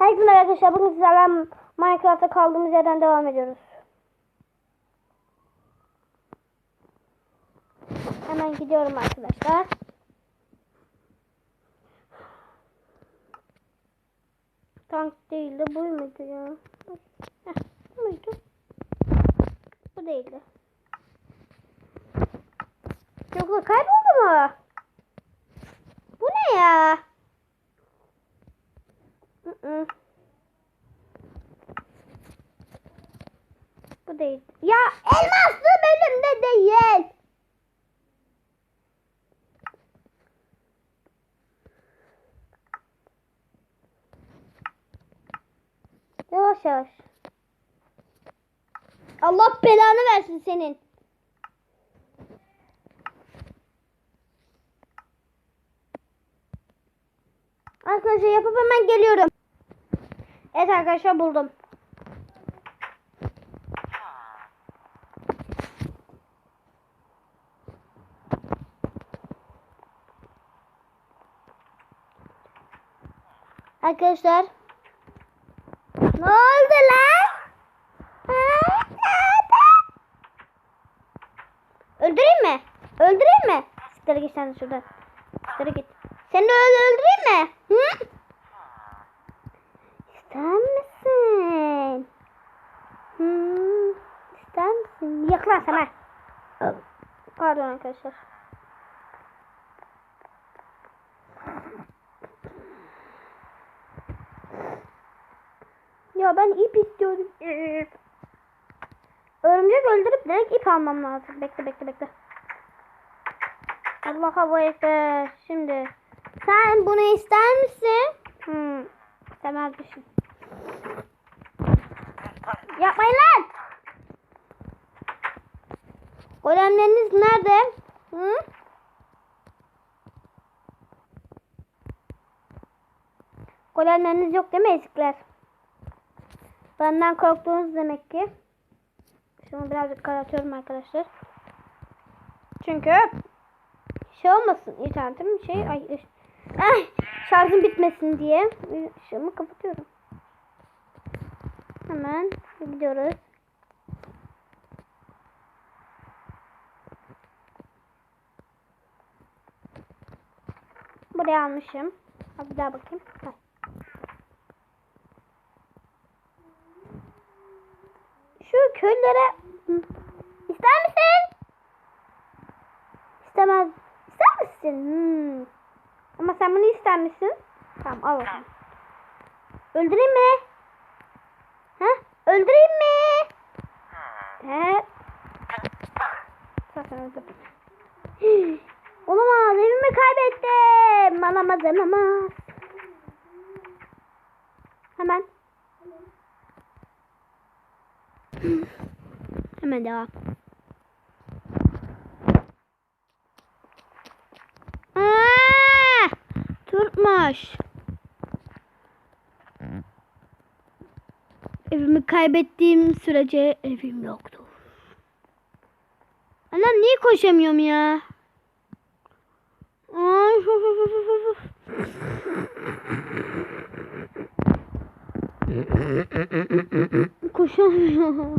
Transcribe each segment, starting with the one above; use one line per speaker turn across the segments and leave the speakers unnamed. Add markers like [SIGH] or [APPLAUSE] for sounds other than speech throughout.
Herkese merhaba arkadaşlar. Bugün sizlerle Minecraft'ta kaldığımız yerden devam ediyoruz. Hemen gidiyorum arkadaşlar. Tank değildi. Bu muydu ya? Heh, bu muydu? Bu değildi. Yoksa kayboldu mu? Bu ne ya? Bu değil. Ya elmaslı bölümde değil. Yavaş yavaş. Allah belanı versin senin. Arkadaşlar yapıp hemen geliyorum. Evet arkadaşlar buldum. Arkadaşlar. Ne oldu lan? Öldüreyim mi? Öldüreyim mi? Siktir git sen şuradan. Siktir git. Seni öldüreyim mi? Hı? İster misin? Hmm, ister misin? Yaklaş hemen. Pardon arkadaşlar. Ya ben ip istiyorum. Örümcek öldürüp direkt ip almam lazım. Bekle bekle bekle. Allah hava ekber. Şimdi sen bunu ister misin? Hmm, istemezmişim. Yapmayın lan. Golemleriniz nerede? Hı? Golemleriniz yok değil mi ezikler? Benden korktuğunuz demek ki. Şunu birazcık karartıyorum arkadaşlar. Çünkü şey olmasın internetim şey ay, ay şarjım bitmesin diye ışığımı kapatıyorum. Hemen gidiyoruz. Buraya almışım. Bir daha bakayım. Heh. Şu köylere ister misin? İstemez. İster misin? Hmm. Ama sen bunu ister misin? Tamam al. Öldüreyim mi? Öldüreyim mi? He. Zaten öldürdüm. Olamaz evimi kaybettim. Alamaz alamaz. Hemen. Hemen devam. Aa! Tutmuş. Evimi kaybettiğim sürece evim yoktu. Anam niye koşamıyorum ya? Ay. Koşamıyorum.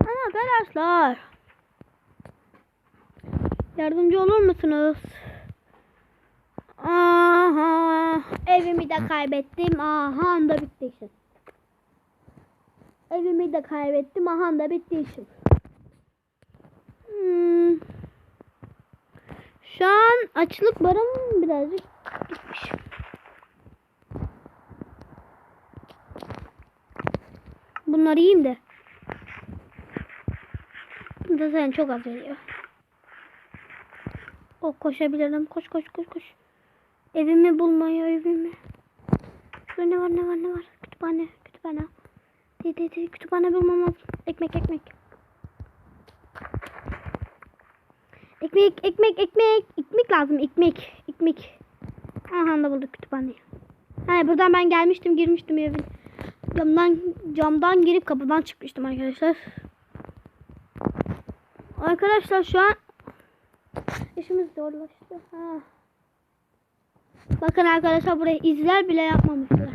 Arkadaşlar. Yardımcı olur musunuz? Aha, evimi de kaybettim. Aha da bitti işim. Evimi de kaybettim. Aha da bitti işim. Hmm. Şu an açlık barım birazcık gitmiş. Bunları yiyeyim de. Da sen çok az veriyor. O koşabilirim. Koş koş koş koş. Evimi bulmaya evimi. Şurada ne var ne var ne var. Kütüphane kütüphane. Değil değil değil. Kütüphane bulmam lazım. Ekmek ekmek. Ekmek ekmek ekmek. Ekmek lazım ekmek. Ekmek. Aha da bulduk kütüphaneyi. Ha buradan ben gelmiştim girmiştim evin. Camdan camdan girip kapıdan çıkmıştım arkadaşlar. Arkadaşlar şu an işimiz zorlaştı. Ha. Bakın arkadaşlar buraya izler bile yapmamışlar. [LAUGHS]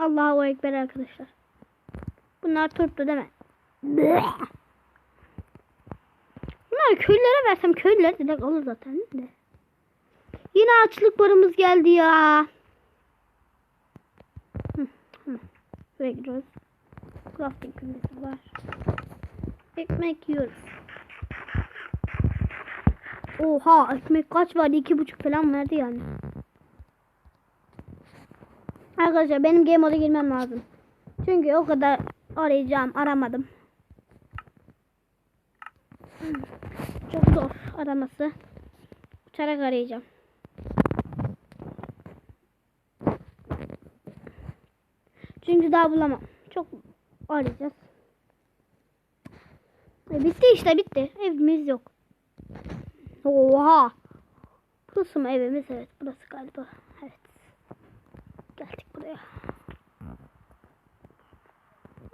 Allahu Ekber arkadaşlar. Bunlar turptu değil mi? [LAUGHS] Bunları köylere versem köylüler direkt alır zaten de. Yine açlık barımız geldi ya. Hı, hı. Buraya gidiyoruz. Crafting kümesi var. Ekmek yiyoruz. Oha ekmek kaç vardı? İki buçuk falan verdi yani. Arkadaşlar benim game moda girmem lazım. Çünkü o kadar arayacağım aramadım. Çok zor araması. Uçarak arayacağım. Çünkü daha bulamam. Çok arayacağız. E, bitti işte bitti. Evimiz yok. Oha. Burası mı evimiz? Evet burası galiba. Evet. Geldik buraya.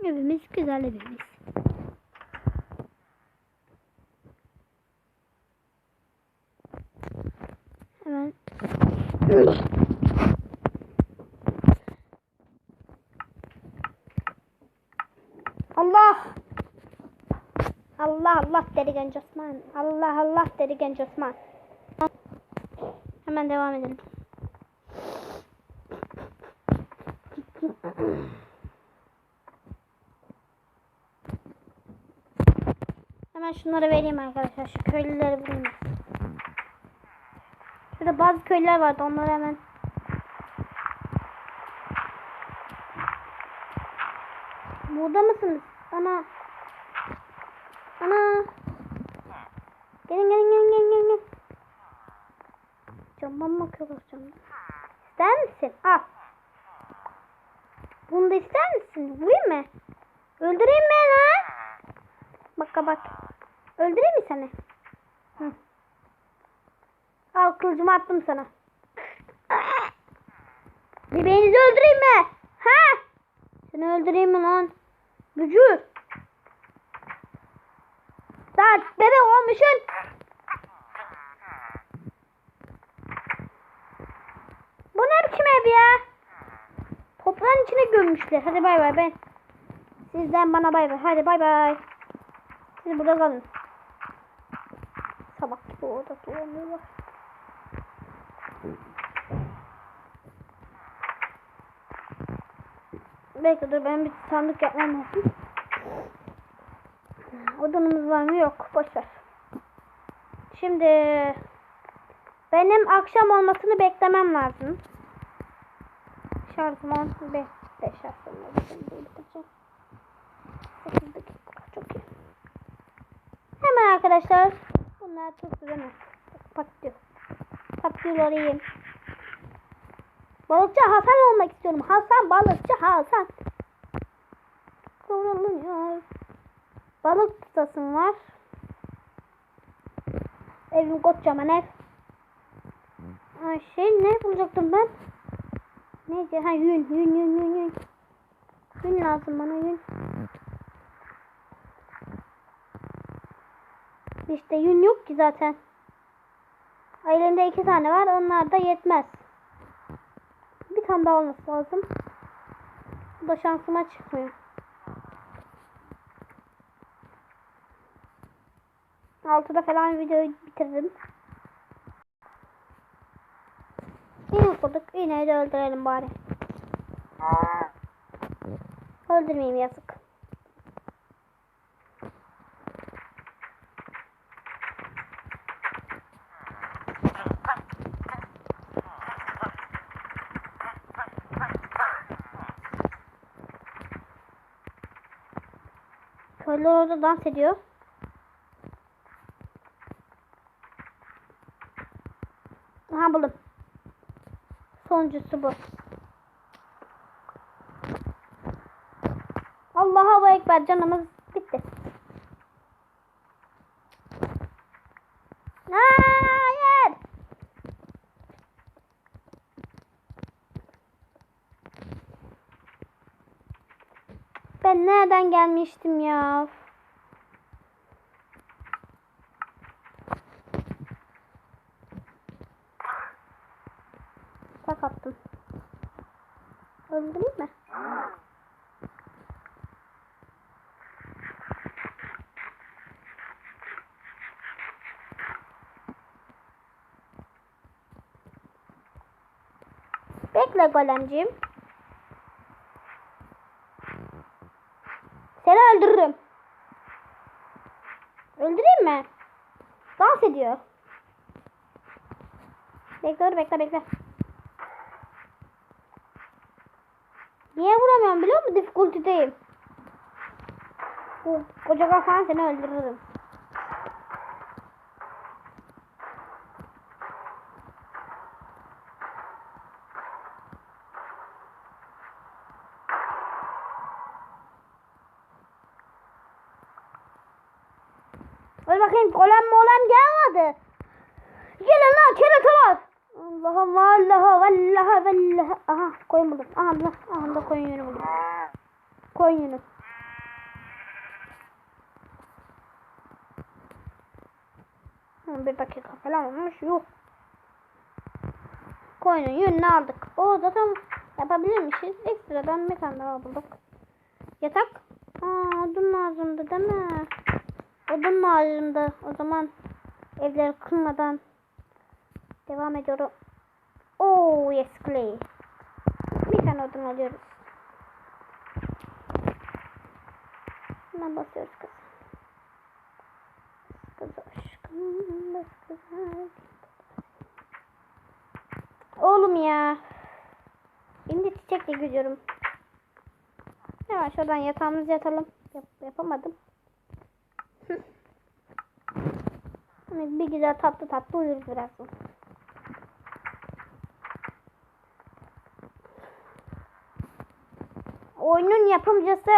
Evimiz güzel evimiz. Hemen Allah Allah Allah dedi genç Osman. Allah Allah dedi genç Osman. Hemen devam edelim. Hemen şunları vereyim arkadaşlar. Şu köylüleri bulayım. Şurada bazı köylüler vardı. Onları hemen Burada mısınız? Ana. Ana. Gelin gelin gelin gelin gelin. gelin. Camdan bakıyorlar camdan. İster misin? Al. Bunu da ister misin? Vurayım mı? Öldüreyim mi lan? Bak bak. Öldüreyim mi seni? Hı. Al kılıcımı attım sana. Bebeğinizi öldüreyim mi? Ha? Seni öldüreyim mi lan? Bücür. Daha bebek olmuşsun. Bu ne biçim ev ya? Toprağın içine gömmüşler. Hadi bay bay ben. Sizden bana bay bay. Hadi bay bay. Siz burada kalın. Sabah gibi orada dolanıyorlar. Bekle dur ben bir sandık yapmam lazım. Odunumuz var mı? Yok. Boşver. Şimdi benim akşam olmasını beklemem lazım. Şarjım 10 5 5 şarjım var. Şimdi bitireceğim. 8 dakika çok iyi. Hemen arkadaşlar bunlar değil mi? Patlıyor. Patlıyor orayı. Balıkçı Hasan olmak istiyorum. Hasan balıkçı Hasan. Kıvrılıyor. Balık tutasım var. Evim kocaman ev. Ay şey ne bulacaktım ben? Neydi? Ha yün yün yün yün yün. Yün lazım bana yün. İşte yün yok ki zaten. Elimde iki tane var. Onlar da yetmez. Tane daha olması lazım. Bu da şansıma çıkmıyor. Altıda falan videoyu bitirdim. Yine kurduk. Yine de öldürelim bari. Öldürmeyeyim yazık. Köylü orada dans ediyor. Aha buldum. Sonuncusu bu. Allah'a ekber canımız bitti. Hayır. Ben nereden gelmiştim ya? Tak attım. Öldüreyim mi? Bekle golemciğim. Seni öldürürüm. Öldüreyim mi? Dans ediyor. Bekle dur bekle bekle. Niye vuramıyorum biliyor musun? Difficulty'deyim. Koca kafan seni öldürürüm. Bakayım golem molem gelmedi. Gelin lan keratalar. Allah'ım vallahi vallahi vallahi. Aha koyun buldum. Aha da, aha da koyun yünü buldum. Koyun yünü. Bir dakika falan olmuş. Yok. Koyunun yününü aldık. O zaten yapabilirmişiz. Ekstradan bir tane daha bulduk. Yatak. Aa odun lazımdı değil mi? Odun lazımdı. O zaman evleri kırmadan devam ediyorum. Oh yes clay. Bir tane odun alıyoruz. Hemen basıyoruz kız. Kız aşkım. bas. Oğlum ya. Şimdi çiçekle gidiyorum. Hemen şuradan yatağımızı yatalım. Yap, yapamadım. Bir güzel tatlı tatlı uyuruz birazdan. Oyunun yapımcısı.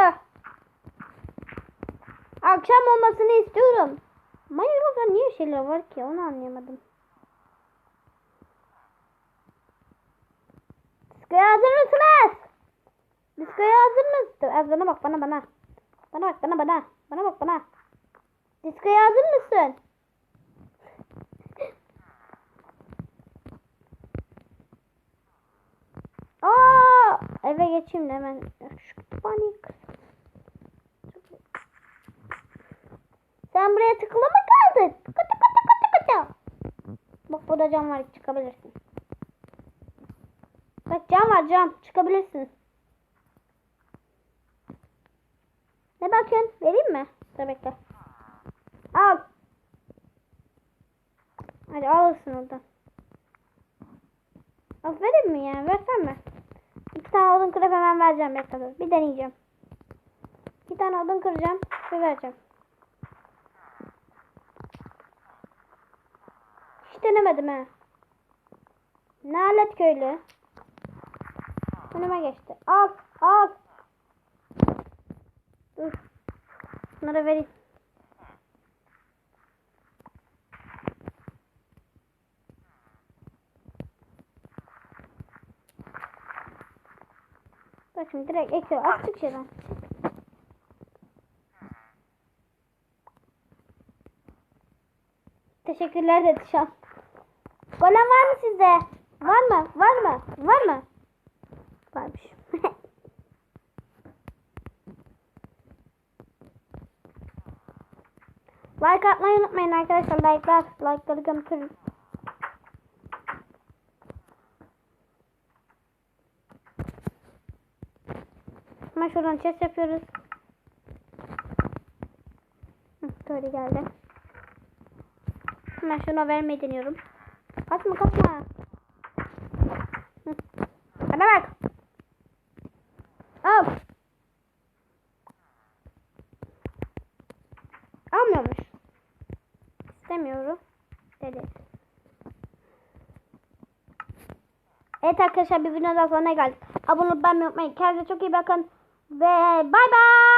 Akşam olmasını istiyorum. Mayura'da niye şeyler var ki onu anlayamadım. Diskoya hazır mısınız? Diskoya hazır mısın? Az bana bak bana bana. Bana bak bana bana. Bana bak bana. Diskoya hazır mısın? Aa, eve geçeyim de hemen. Şu kütüphaneyi. Sen buraya tıkılı mı kaldın? Kıtı kıtı kıtı kıtı. Bak burada cam var çıkabilirsin. Bak cam var cam çıkabilirsin. Ne bakıyorsun? Vereyim mi? Dur bekle. Al. Hadi alırsın oradan. Aferin mi ya? Versen mi? İki tane odun kırıp hemen vereceğim. Bekle. Bir deneyeceğim. İki tane odun kıracağım. Bir vereceğim. Hiç denemedim ha. Nalet köylü. Önüme geçti. Al. Al. Dur. Bunları vereyim. Bak şimdi direkt ekiyor. Attık şeyden. Teşekkürler dedi şu an. Var mı sizde? Var mı? Var mı? Var mı? Varmış. [LAUGHS] like atmayı unutmayın arkadaşlar. Like'lar. Like'ları gömkürün. Hemen şuradan chest yapıyoruz. Hı, böyle geldi. Hemen şuna vermeyi deniyorum. Kaçma kaçma. Hı. Bana bak. Al. Almıyormuş. İstemiyorum. Dedi. Evet arkadaşlar bir videodan sonra geldik. Abone olmayı unutmayın. Kendinize çok iyi bakın. Ve bay bay.